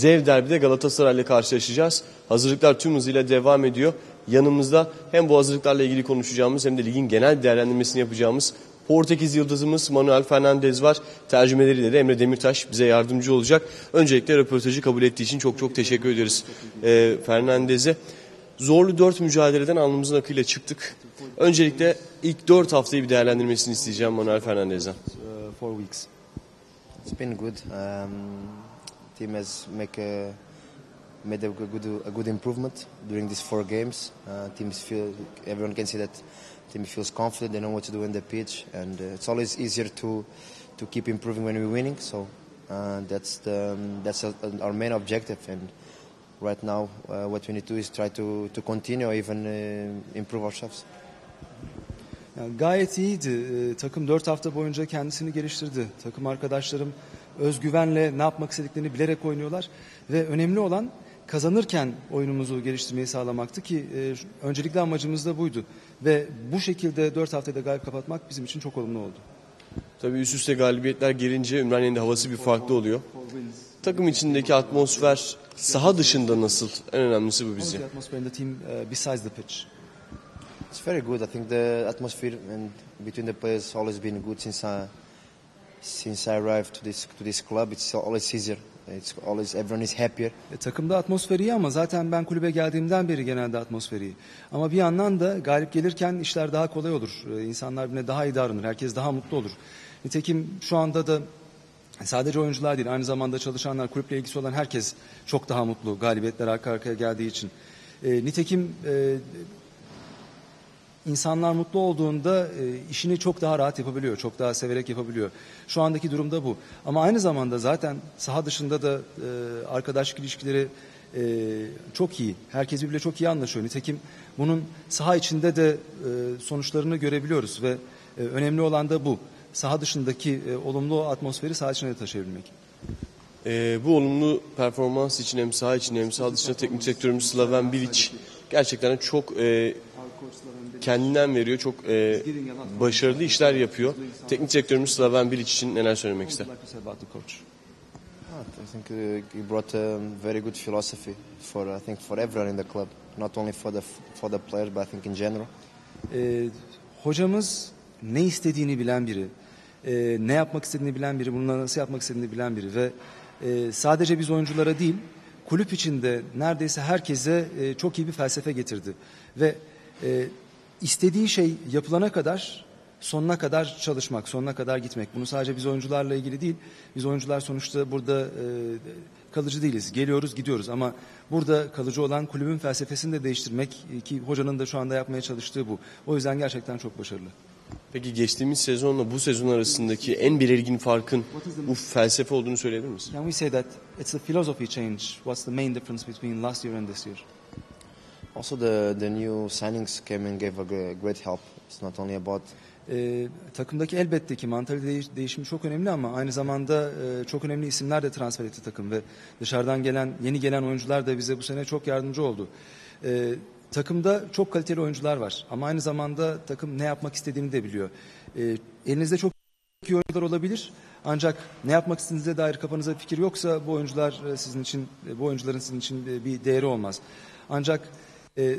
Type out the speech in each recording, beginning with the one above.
Dev derbide Galatasaray'la karşılaşacağız. Hazırlıklar tüm hızıyla devam ediyor. Yanımızda hem bu hazırlıklarla ilgili konuşacağımız hem de ligin genel değerlendirmesini yapacağımız Portekiz yıldızımız Manuel Fernandez var. Tercümeleriyle de Emre Demirtaş bize yardımcı olacak. Öncelikle röportajı kabul ettiği için çok çok teşekkür ederiz ee, Fernandez'e. Zorlu dört mücadeleden alnımızın akıyla çıktık. Öncelikle ilk dört haftayı bir değerlendirmesini isteyeceğim Manuel Fernandez'den. uh, four weeks. It's been good. Um, team has make a, made a good a good improvement during these four games. Uh, teams feel everyone can see that team feels confident. They know what to do in the pitch, and uh, it's always easier to to keep improving when we're winning. So uh, that's the um, that's uh our main objective. And right now, uh, what we need to do is try to to continue, or even uh, improve ourselves. Yani gayet iyiydi. Ee, takım 4 hafta boyunca kendisini geliştirdi. Takım arkadaşlarım özgüvenle ne yapmak istediklerini bilerek oynuyorlar. Ve önemli olan kazanırken oyunumuzu geliştirmeyi sağlamaktı ki e, öncelikli amacımız da buydu. Ve bu şekilde 4 haftayı da galip kapatmak bizim için çok olumlu oldu. Tabii üst üste galibiyetler gelince Ümraniye'nin de havası bir farklı oluyor. Takım içindeki atmosfer saha dışında nasıl? En önemlisi bu. The atmosphere in the team uh, besides the pitch. It's very good. I think the atmosphere and between the players always been good since I since I arrived to this to this club. It's always easier. It's always everyone is happier. E, takımda atmosfer iyi ama zaten ben kulübe geldiğimden beri genelde atmosfer iyi. Ama bir yandan da galip gelirken işler daha kolay olur. E, insanlar birbirine daha iyi davranır. Herkes daha mutlu olur. Nitekim şu anda da sadece oyuncular değil aynı zamanda çalışanlar, kulüple ilgisi olan herkes çok daha mutlu galibiyetler arka arkaya geldiği için. E, nitekim e, İnsanlar mutlu olduğunda e, işini çok daha rahat yapabiliyor, çok daha severek yapabiliyor. Şu andaki durumda bu. Ama aynı zamanda zaten saha dışında da e, arkadaşlık ilişkileri e, çok iyi. Herkes birbiriyle çok iyi anlaşıyor. Nitekim bunun saha içinde de e, sonuçlarını görebiliyoruz ve e, önemli olan da bu. Saha dışındaki e, olumlu atmosferi saha içine de taşıyabilmek. Ee, bu olumlu performans için hem saha için hem saha dışında teknik sektörümüz Slaven Bilic gerçekten çok e, kendinden veriyor. Çok e, başarılı işler yapıyor. Teknik sektörümüz Slaven Bilic için neler söylemek ister? I think uh, he brought a very good philosophy for I think for everyone in the club, not only for the for the players, but I think in general. Ee, hocamız ne istediğini bilen biri, e, ne yapmak istediğini bilen biri, bunu nasıl yapmak istediğini bilen biri ve e, sadece biz oyunculara değil, kulüp içinde neredeyse herkese e, çok iyi bir felsefe getirdi ve e, istediği şey yapılana kadar sonuna kadar çalışmak, sonuna kadar gitmek. Bunu sadece biz oyuncularla ilgili değil, biz oyuncular sonuçta burada e, kalıcı değiliz. Geliyoruz, gidiyoruz ama burada kalıcı olan kulübün felsefesini de değiştirmek e, ki hocanın da şu anda yapmaya çalıştığı bu. O yüzden gerçekten çok başarılı. Peki geçtiğimiz sezonla bu sezon arasındaki en belirgin farkın bu felsefe olduğunu söyleyebilir misin? Can we say that it's a philosophy change? What's the main difference between last year and this year? Also, the the new signings came and gave a gre- great help. It's not only about Ee, takımdaki elbette ki mantalite değiş- değişimi çok önemli ama aynı zamanda e, çok önemli isimler de transfer etti takım ve dışarıdan gelen yeni gelen oyuncular da bize bu sene çok yardımcı oldu. Ee, takımda çok kaliteli oyuncular var ama aynı zamanda takım ne yapmak istediğini de biliyor. Ee, elinizde çok iyi oyuncular olabilir ancak ne yapmak istediğinize dair kafanızda fikir yoksa bu oyuncular e, sizin için e, bu oyuncuların sizin için e, bir değeri olmaz. Ancak e,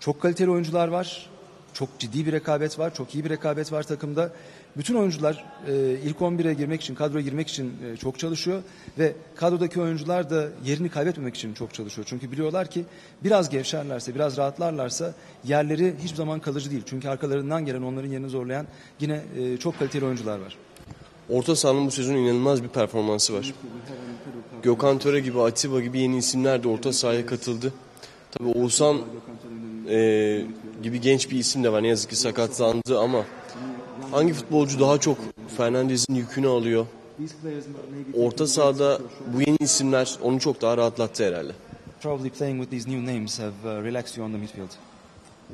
çok kaliteli oyuncular var. Çok ciddi bir rekabet var. Çok iyi bir rekabet var takımda. Bütün oyuncular e, ilk 11'e girmek için, kadroya girmek için e, çok çalışıyor ve kadrodaki oyuncular da yerini kaybetmemek için çok çalışıyor. Çünkü biliyorlar ki biraz gevşerlerse, biraz rahatlarlarsa yerleri hiçbir zaman kalıcı değil. Çünkü arkalarından gelen onların yerini zorlayan yine e, çok kaliteli oyuncular var. Orta sahanın bu sezon inanılmaz bir performansı var. Gökhan Töre gibi, Atiba gibi yeni isimler de orta sahaya katıldı. Tabii Oğuzhan e, gibi genç bir isim de var. Ne yazık ki sakatlandı ama hangi futbolcu daha çok Fernandez'in yükünü alıyor? Orta sahada bu yeni isimler onu çok daha rahatlattı herhalde. Probably playing with these new names have uh, relaxed you on the midfield.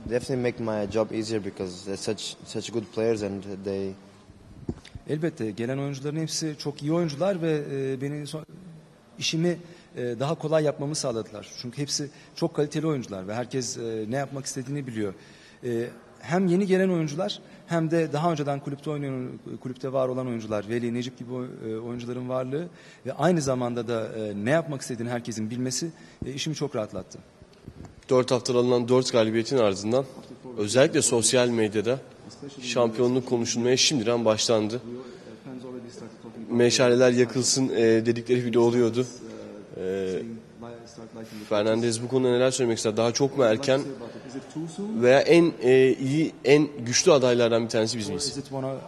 definitely make my job easier because they're such such good players and they Elbette gelen oyuncuların hepsi çok iyi oyuncular ve e, beni işimi e, daha kolay yapmamı sağladılar. Çünkü hepsi çok kaliteli oyuncular ve herkes e, ne yapmak istediğini biliyor. E, hem yeni gelen oyuncular hem de daha önceden kulüpte oynayan kulüpte var olan oyuncular, Veli Necip gibi oyuncuların varlığı ve aynı zamanda da ne yapmak istediğini herkesin bilmesi işimi çok rahatlattı. 4 haftada alınan 4 galibiyetin ardından özellikle sosyal medyada şampiyonluk konuşulmaya şimdiden başlandı. Meşaleler yakılsın dedikleri bile oluyordu. E, Fernandez bu konuda neler söylemek ister? Daha çok mu erken veya en e, iyi, en güçlü adaylardan bir tanesi biz miyiz?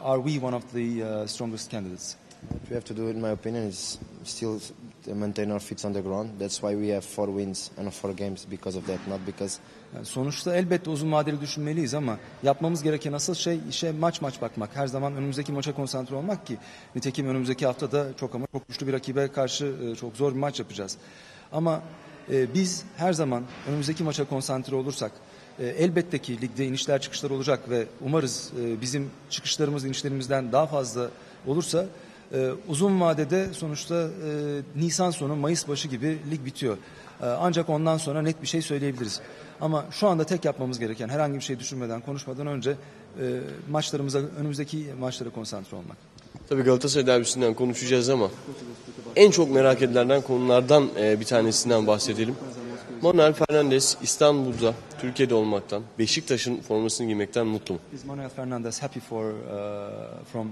Are we one of the uh, strongest candidates? What we have to do, in my opinion, is still maintain our feet on the ground. That's why we have four wins and four games because of that, not because Yani sonuçta elbette uzun vadeli düşünmeliyiz ama yapmamız gereken asıl şey işe maç maç bakmak. Her zaman önümüzdeki maça konsantre olmak ki nitekim önümüzdeki hafta da çok ama çok güçlü bir rakibe karşı e, çok zor bir maç yapacağız. Ama e, biz her zaman önümüzdeki maça konsantre olursak e, elbette ki ligde inişler çıkışlar olacak ve umarız e, bizim çıkışlarımız inişlerimizden daha fazla olursa e, uzun vadede sonuçta e, Nisan sonu Mayıs başı gibi lig bitiyor. E, ancak ondan sonra net bir şey söyleyebiliriz. Ama şu anda tek yapmamız gereken herhangi bir şey düşünmeden, konuşmadan önce e, maçlarımıza, önümüzdeki maçlara konsantre olmak. Tabii Galatasaray derbisinden konuşacağız ama en çok merak edilen konulardan e, bir tanesinden bahsedelim. Manuel Fernandes İstanbul'da, Türkiye'de olmaktan, Beşiktaş'ın formasını giymekten mutlu mu? Is Manuel Fernandez happy for uh, from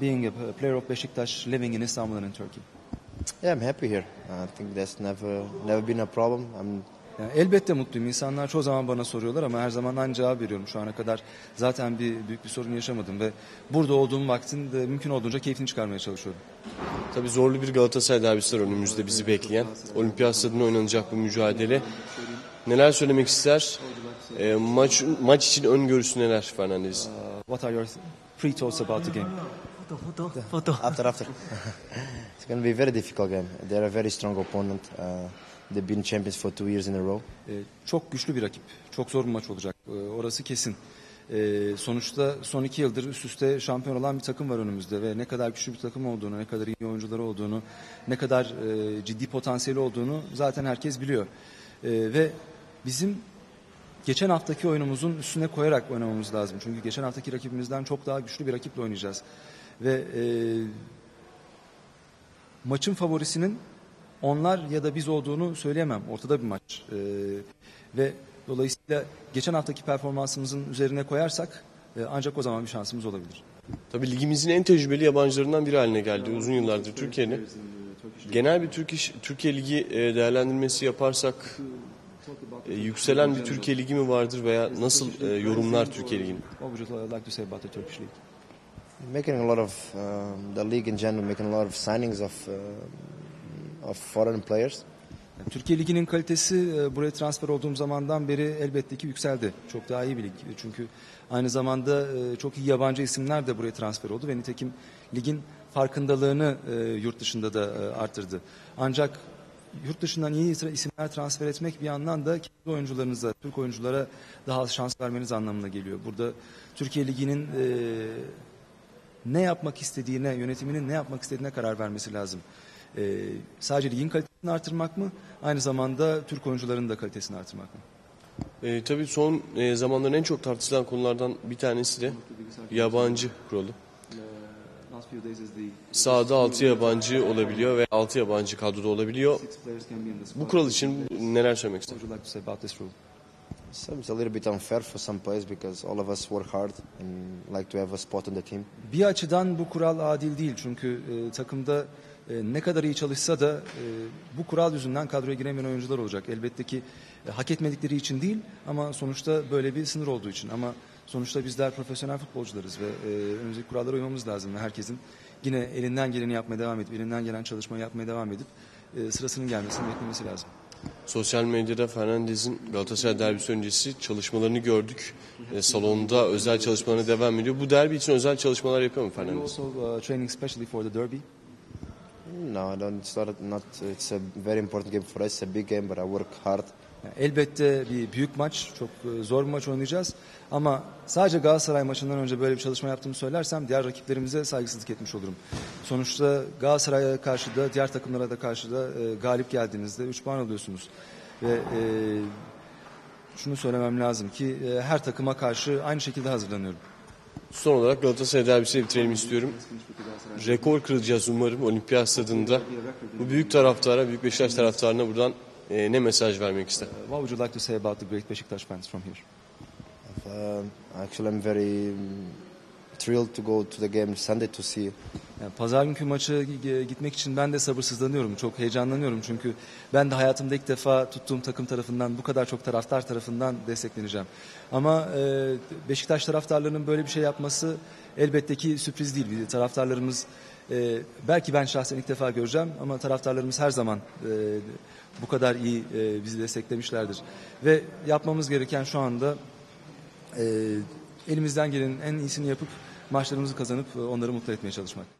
being a player of Beşiktaş living in Istanbul and in Turkey? yeah, I'm happy here. I think that's never never been a problem. I'm Yani elbette mutluyum. İnsanlar çoğu zaman bana soruyorlar ama her zaman aynı cevap veriyorum. Şu ana kadar zaten bir büyük bir sorun yaşamadım ve burada olduğum vaktin de mümkün olduğunca keyfini çıkarmaya çalışıyorum. Tabii zorlu bir Galatasaray derbisi var önümüzde bizi bekleyen. Olimpiyat stadında oynanacak bu mücadele. Neler söylemek ister? E, maç maç için öngörüsü neler Fernandez? Uh, what are your pre-thoughts about the game? After after. it's going to be a very difficult game. They're a very strong opponent. Uh, they've been champions for two years in a row. Ee, çok güçlü bir rakip. Çok zor bir maç olacak. Ee, orası kesin. Ee, sonuçta son iki yıldır üst üste şampiyon olan bir takım var önümüzde ve ne kadar güçlü bir takım olduğunu, ne kadar iyi oyuncuları olduğunu, ne kadar e, ciddi potansiyeli olduğunu zaten herkes biliyor. Ve bizim geçen haftaki oyunumuzun üstüne koyarak oynamamız lazım. Çünkü geçen haftaki rakibimizden çok daha güçlü bir rakiple oynayacağız. Ve e, maçın favorisinin onlar ya da biz olduğunu söyleyemem. Ortada bir maç. Ee, ve dolayısıyla geçen haftaki performansımızın üzerine koyarsak e, ancak o zaman bir şansımız olabilir. Tabii ligimizin en tecrübeli yabancılarından biri haline geldi uzun yıllardır Türkiye'nin. Genel bir Türk iş- Türkiye Ligi e, değerlendirmesi yaparsak e, yükselen bir Türkiye Ligi mi vardır veya nasıl e, yorumlar Türkiye Ligi'ni? Making a lot of um, the league in general, making a lot of signings of uh, of foreign players. Türkiye Ligi'nin kalitesi e, buraya transfer olduğum zamandan beri elbette ki yükseldi. Çok daha iyi bir lig. Çünkü aynı zamanda e, çok iyi yabancı isimler de buraya transfer oldu ve nitekim ligin farkındalığını e, yurt dışında da e, arttırdı. Ancak yurt dışından iyi isimler transfer etmek bir yandan da kendi oyuncularınıza, Türk oyunculara daha az şans vermeniz anlamına geliyor. Burada Türkiye Ligi'nin ne yapmak istediğine, yönetiminin ne yapmak istediğine karar vermesi lazım. Ee, sadece ligin kalitesini artırmak mı? Aynı zamanda Türk oyuncuların da kalitesini artırmak mı? E, tabii son e, zamanların en çok tartışılan konulardan bir tanesi de yabancı kuralı. Sahada 6 yabancı olabiliyor ve 6 yabancı kadroda olabiliyor. Bu kural için neler söylemek ister? Bir açıdan bu kural adil değil çünkü e, takımda e, ne kadar iyi çalışsa da e, bu kural yüzünden kadroya giremeyen oyuncular olacak. Elbette ki e, hak etmedikleri için değil ama sonuçta böyle bir sınır olduğu için. Ama sonuçta bizler profesyonel futbolcularız ve e, önümüzdeki kurallara uymamız lazım ve herkesin yine elinden geleni yapmaya devam edip, elinden gelen çalışmayı yapmaya devam edip e, sırasının gelmesini beklemesi lazım. Sosyal medyada Fernandez'in Galatasaray derbisi öncesi çalışmalarını gördük. E, salonda özel çalışmalarına devam ediyor. Bu derbi için özel çalışmalar yapıyor mu Are you Fernandez? also uh, training specially for the derby? No, I don't. It's not. not it's a very important game for us. It's a big game, but I work hard. Elbette bir büyük maç, çok e, zor bir maç oynayacağız. Ama sadece Galatasaray maçından önce böyle bir çalışma yaptığımı söylersem diğer rakiplerimize saygısızlık etmiş olurum. Sonuçta Galatasaray'a karşı da diğer takımlara da karşı da e, galip geldiğinizde 3 puan alıyorsunuz. Ve e, şunu söylemem lazım ki e, her takıma karşı aynı şekilde hazırlanıyorum. Son olarak Galatasaray derbisiyle bitirelim istiyorum. Rekor kıracağız umarım Olimpiyat Stadında. Bu büyük taraftara, büyük Beşiktaş taraftarına buradan e, ne mesaj vermek ister? What would you like to say about the great Beşiktaş fans from here? Um, actually, I'm very um, thrilled to go to the game Sunday to see Yani pazar günkü maça gi- gitmek için ben de sabırsızlanıyorum, çok heyecanlanıyorum çünkü ben de hayatımda ilk defa tuttuğum takım tarafından bu kadar çok taraftar tarafından destekleneceğim. Ama e, Beşiktaş taraftarlarının böyle bir şey yapması elbette ki sürpriz değil. Bir Taraftarlarımız e, belki ben şahsen ilk defa göreceğim ama taraftarlarımız her zaman e, bu kadar iyi e, bizi desteklemişlerdir. Ve yapmamız gereken şu anda e, elimizden gelenin en iyisini yapıp maçlarımızı kazanıp e, onları mutlu etmeye çalışmak.